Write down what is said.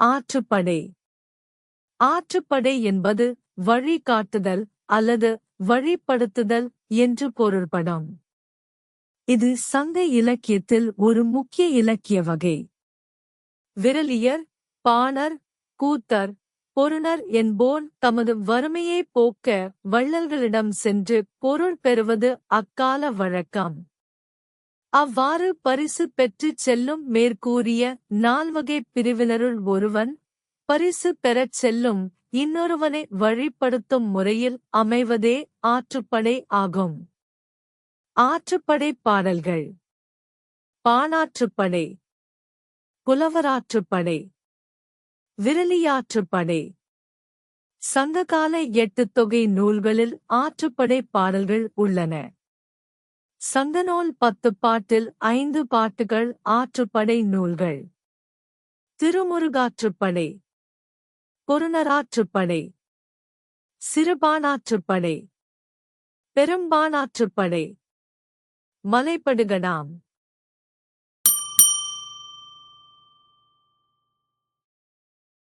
ஆற்றுப்படை. ஆற்றுப்படை என்பது வழிகாட்டுதல் அல்லது வழிப்படுத்துதல் என்று பொருள்படும். இது சங்க இலக்கியத்தில் ஒரு முக்கிய இலக்கிய வகை. விரலியர் பாணர் கூத்தர் பொருணர் என்போர் தமது வறுமையை போக்க வள்ளல்களிடம் சென்று பொருள் பெறுவது அக்கால வழக்கம். அவ்வாறு பரிசு பெற்றுச் செல்லும் மேற்கூறிய நால்வகைப் பிரிவினருள் ஒருவன் பரிசு பெறச் செல்லும் இன்னொருவனை வழிப்படுத்தும் முறையில் அமைவதே ஆற்றுப்படை ஆகும். ஆற்றுப்படை பாடல்கள். பானாற்றுப்படை புலவராற்றுப்படை. விரலியாற்றுப்படை. சங்ககால எட்டு தொகை நூல்களில் ஆற்றுப்படை பாடல்கள் உள்ளன. சங்கநூல் பத்து பாட்டில் ஐந்து பாட்டுகள் ஆற்றுப்படை நூல்கள். திருமுருகாற்றுப்படை. பொருணராற்றுப்படை சிறுபானாற்றுப்படை. பெரும்பானாற்றுப்படை. மலைப்படுகடாம்.